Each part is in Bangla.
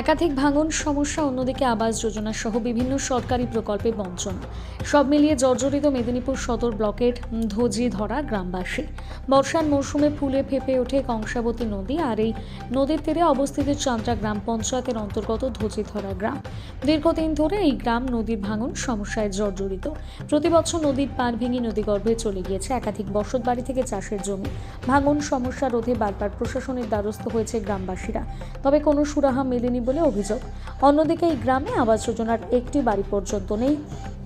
একাধিক ভাঙন, সমস্যা, অন্যদিকে আবাস যোজনা সহ বিভিন্ন সরকারি প্রকল্পে বঞ্চনা। সব মিলিয়ে জর্জরিত মেদিনীপুর সদর ব্লকের ধোজি ধরা গ্রামবাসী। বর্ষার মৌসুমে ফুলে ফেপে ওঠে কংসাবতী নদী আর এই নদীর তীরে অবস্থিত চান্দ্রা গ্রাম পঞ্চায়েতের অন্তর্গত ধরা গ্রাম। দীর্ঘদিন ধরে এই গ্রাম নদীর ভাঙন, সমস্যায় জর্জরিত। প্রতি বছর নদীর পার ভেঙে নদীগর্ভে চলে গিয়েছে একাধিক বসত বাড়ি থেকে চাষের জমি। ভাঙন, সমস্যা রোধে বারবার প্রশাসনের দ্বারস্থ হয়েছে গ্রামবাসীরা। তবে কোনো সুরাহা মেলেনি বলে অভিযোগ। অন্যদিকে এই গ্রামে আবাস যোজনার একটি বাড়ি পর্যন্ত নেই।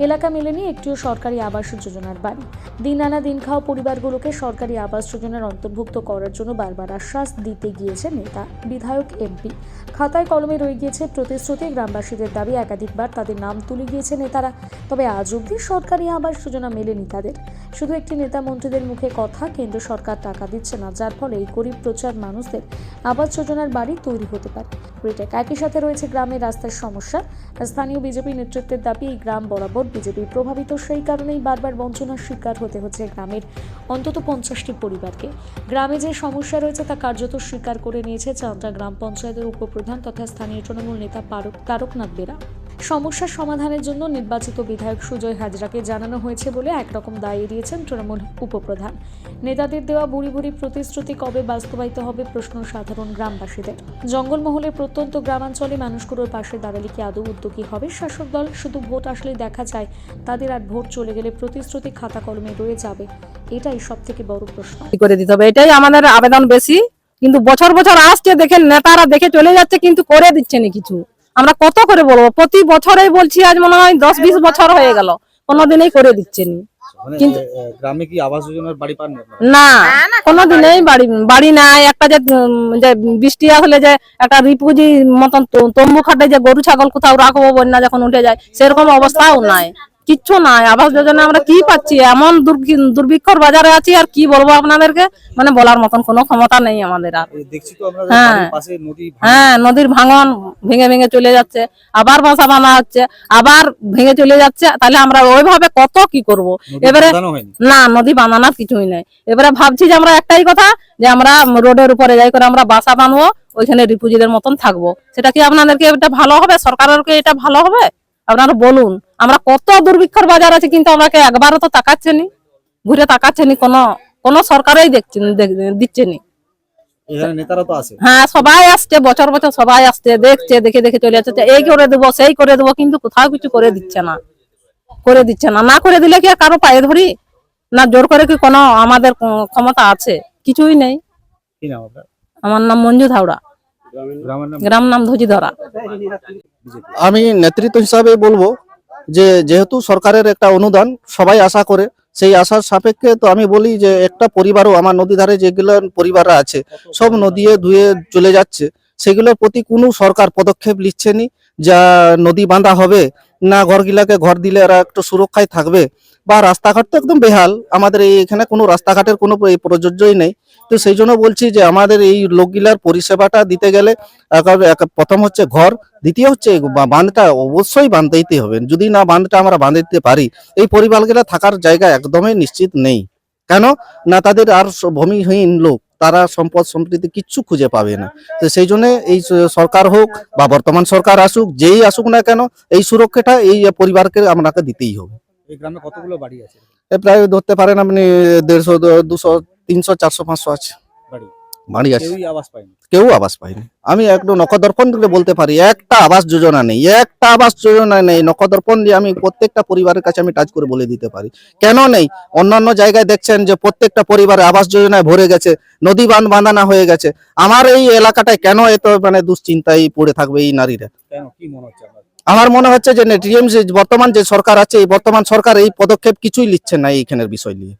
এলাকা মেলেনি একটিও সরকারি আবাস যোজনার বাড়ি। দিন আনা দিন খাওয়া পরিবারগুলোকে সরকারি আবাস যোজনার অন্তর্ভুক্ত করার জন্য বারবার আশ্বাস দিতে গিয়েছে নেতা, বিধায়ক, এমপি। খাতায় কলমে রয়ে গিয়েছে, প্রতিশ্রুতি গ্রামবাসীদের দাবি একাধিকবার তাদের নাম তুলে গিয়েছে নেতারা। তবে আজ অবধি সরকারি আবাস যোজনা মেলেনি তাদের। শুধু একটি নেতা মন্ত্রীদের মুখে কথা, কেন্দ্র সরকার টাকা দিচ্ছে না, যার ফলে এই গরিব প্রচার মানুষদের আবাস যোজনার বাড়ি তৈরি হতে পারে। রিটেক একই সাথে রয়েছে গ্রামের রাস্তার সমস্যা। স্থানীয় বিজেপি নেতৃত্বের দাবি, এই গ্রাম বরাবর বিজেপি প্রভাবিত। সেই কারণেই বারবার বঞ্চনার শিকার হতে হচ্ছে গ্রামের অন্তত পঞ্চাশটি পরিবারকে। গ্রামে যে সমস্যা রয়েছে তা কার্যত স্বীকার করে নিয়েছে চান্দ্রা গ্রাম পঞ্চায়েতের উপপ্রধান তথা স্থানীয় তৃণমূল নেতা তারকনাথ বেরা। সমস্যার সমাধানের জন্য নির্বাচিত বিধায়ক সুজয় হাজরাকে জানানো হয়েছে বলে একরকম দায় এড়িয়েছেন তৃণমূল উপপ্রধান। নেতাদের দেওয়া বুড়ি বুড়ি প্রতিশ্রুতি কবে বাস্তবায়িত হবে প্রশ্ন সাধারণ গ্রামবাসীদের। জঙ্গলমহলের প্রত্যন্ত গ্রামাঞ্চলে মানুষগুলোর পাশে দাঁড়ালে কি আদৌ উদ্যোগী হবে শাসক দল? শুধু ভোট আসলেই দেখা যায় তাদের আর ভোট চলে গেলে প্রতিশ্রুতি খাতা কলমে রয়ে যাবে। এটাই সব থেকে বড় প্রশ্ন। করে দিতে হবে? এটাই আমাদের আবেদন বেশি। কিন্তু বছর বছর আসছে দেখে নেতারা দেখে চলে যাচ্ছে, কিন্তু করে দিচ্ছে না কিছু। আমরা কত করে বলব? প্রতি বছরে বলছি আজ মনে হয় দশ বিশ বছর হয়ে গেল। কোনোদিনই করে দিচ্ছেনি মানে কিন্তু- এ, এ, গ্রামে কি আবাস যোজনার বাড়ি পাননি না কোনোদিনই বাড়ি বাড়ি নাই। একটা যে উম, যে বৃষ্টি হলে যে একটা রিপুজি মতন তম্বু খাটে যে গরু ছাগল কোথাও রাখব বন্যা যখন উঠে যায় সেরকম অবস্থাও নাই। কিচ্ছু নাই। আবাস যোজনা আমরা কি পাচ্ছি? এমন দুর্ভি- দুর্ভিক্ষর বাজারে আছি আর কি বলব আপনাদেরকে? মানে বলার মতন কোনো ক্ষমতা নেই আমাদের আর। হ্যাঁ। হ্যাঁ নদীর ভাঙন ভেঙে ভেঙে চলে যাচ্ছে। আবার বাসা বানা হচ্ছে আবার ভেঙে চলে যাচ্ছে। তাহলে আমরা ওইভাবে কত কি করব? এবারে না নদী বানানোর কিছুই নাই। এবারে ভাবছি যে আমরা একটাই কথা যে আমরা রোডের উপরে যাই করে আমরা বাসা বানবো ওইখানে রিপুজিদের মতন থাকব। সেটা কি আপনাদেরকে এটা ভালো হবে? সরকারের কি এটা ভালো হবে? আপনারা বলুন আমরা কত দুর্ভিক্ষর বাজার আছে কিন্তু আমাকে একবারও তো তাকাচ্ছেনি ঘুরে তাকাচ্ছেনি কোনো কোনো সরকারই দেখছে দিচ্ছে নি এখানে নেতারা তো আছে। হ্যাঁ সবাই আসছে বছর বছর সবাই আসছে দেখছে দেখে দেখে চলে যাচ্ছে এই করে দেবো সেই করে দেবো কিন্তু কোথাও কিছু করে দিচ্ছে না। করে দিচ্ছে না। না করে দিলে কি আর কারও পায়ে ধরি? না জোর করে কি কোনো আমাদের ক্ষমতা আছে? কিছুই নেই। আমার নাম মঞ্জু ধাওড়া। গ্রাম নাম ধুজি ধরা। আমি নেতৃত্ব হিসাবে বলব যে, যেহেতু সরকারের একটা অনুদান, সবাই আশা করে, সেই আশার সাপেক্ষে তো আমি বলি যে, একটা পরিবারও আমার নদী ধারে যেগুলো পরিবাররা আছে, সব নদীয়ে ধুয়ে চলে যাচ্ছে, সেগুলোর প্রতি কোনো সরকার পদক্ষেপ নিচ্ছে নি, যা নদী বাঁধা হবে, না ঘরগুলাকে ঘর দিলে এরা একটু সুরক্ষায় থাকবে বা রাস্তাঘাট তো একদম বেহাল। আমাদের এই এখানে কোনো রাস্তাঘাটের কোনো প্রযোজ্যই নেই। তো সেই জন্য বলছি যে আমাদের এই লোকগুলার পরিষেবাটা দিতে গেলে প্রথম হচ্ছে ঘর, দ্বিতীয় হচ্ছে বাঁধটা অবশ্যই বাঁধতেই হবে। যদি না বাঁধটা আমরা বাঁধে দিতে পারি, এই পরিবারগুলা থাকার জায়গা একদমই নিশ্চিত নেই। কেন? না তাদের আর ভূমিহীন লোক, তারা সম্পদ সম্প্রীতি কিচ্ছু খুঁজে পাবে না। তো সেই জন্য এই সরকার হোক বা বর্তমান সরকার আসুক, যেই আসুক না কেন, এই সুরক্ষাটা এই পরিবারকে আপনাকে দিতেই হবে। এই গ্রামে কতগুলো বাড়ি আছে? এ প্রায় ধরতে পারেন আপনি দেড়শো দুশো তিনশো চারশো পাঁচশো আছে। বাড়ি? বাড়ি আছে। কেউই আবাস পায়নি? কেউ আবাস পায়নি। আমি একটু নখদর্পণ দিয়ে বলতে পারি একটা আবাস যোজনা নেই একটা আবাস যোজনা নেই। নখদর্পণ দিয়ে আমি প্রত্যেকটা পরিবারের কাছে আমি টাচ করে বলে দিতে পারি। কেন নেই? অন্যান্য জায়গায় দেখছেন যে প্রত্যেকটা পরিবারে আবাস যোজনায় ভরে গেছে নদী বাঁধ বাঁধানা হয়ে গেছে। আমার এই এলাকাটায় কেন এত মানে দুশ্চিন্তায় পড়ে থাকবে এই নারীরা? কেন? কি মনে হচ্ছে আমার মনে হচ্ছে যে টিএমসি বর্তমান যে সরকার আছে এই বর্তমান সরকার এই পদক্ষেপ কিছুই নিচ্ছে না এইখানের বিষয় নিয়ে।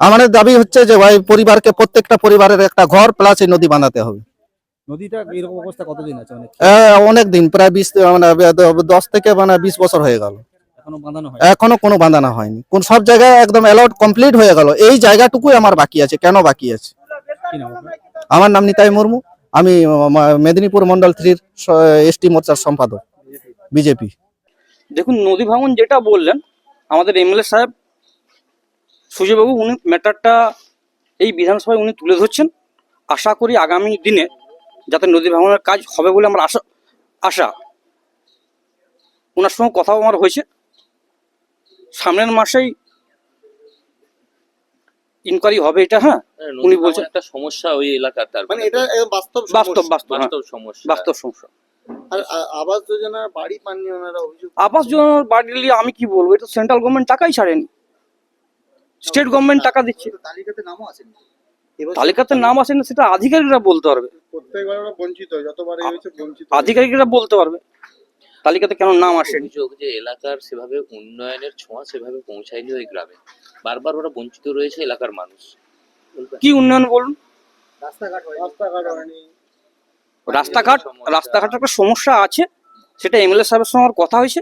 আমাদের দাবি হচ্ছে যে ভাই পরিবারকে প্রত্যেকটা পরিবারের একটা ঘর প্লাস এই নদী বানাতে হবে। নদীটা এরকম অবস্থা কতদিন আছে? মানে অনেক দিন প্রায় বিশ মানে দশ থেকে মানে বিশ বছর হয়ে গেল। এখনও কোনো বাঁধানো হয়নি। কোন সব জায়গায় একদম কমপ্লিট হয়ে গেল। এই জায়গাটুকুই আমার বাকি আছে। কেন বাকি আছে? আমার নাম নিতাই মুর্মু। আমি মেদিনীপুর মন্ডল থ্রির এসটি মোর্চার সম্পাদক, বিজেপি। দেখুন, নদী ভাঙন যেটা বললেন, আমাদের এমএলএ সাহেব সুজয়বাবু উনি ম্যাটারটা এই বিধানসভায় উনি তুলে ধরছেন। আশা করি আগামী দিনে যাতে নদী ভাঙনের কাজ হবে বলে আমার আশা আশা। ওনার সঙ্গে কথাও আমার হয়েছে। সামনের মাসেই ইনকোয়ারি হবে এটা হ্যাঁ? হ্যাঁ, উনি বলছেন- একটা সমস্যা ওই এলাকার তার মানে এটা বাস্তব বাস্তব বাস্তব হ্যাঁ, সমস্যা। বাস্তব সমস্যা। আর আবাস যোজনার বাড়ি পাননি ওনারা অভিযোগ আবাস যোজনার বাড়ি নিয়ে আমি কি বলব? এটা সেন্ট্রাল গভর্নমেন্ট টাকাই ছাড়েনি। স্টেট গভর্নমেন্ট টাকা দিচ্ছে। তালিকাতে নামও আসেনি। তালিকাতে নাম আসে না সেটা আধিকারিকরা বলতে পারবে। প্রত্যেকবার ওরা বঞ্চিত যতবার হয়েছে বঞ্চিত আধিকারিকরা বলতে পারবে। তালিকাতে কেন নাম আসেনি? অভিযোগ যে এলাকার সেভাবে উন্নয়নের ছোঁয়া সেভাবে পৌঁছায়নি ওই গ্রামে। বারবার ওরা বঞ্চিত রয়েছে এলাকার মানুষ। কি উন্নয়ন বলুন? রাস্তাঘাট রাস্তাঘাট। রাস্তাঘাটের একটা সমস্যা আছে সেটা এমএলএ সাহেবের সঙ্গে আমার কথা হয়েছে।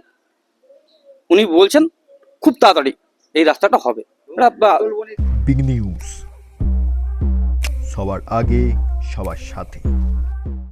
উনি বলছেন খুব তাড়াতাড়ি এই রাস্তাটা হবে। বিগ নিউজ সবার আগে সবার সাথে।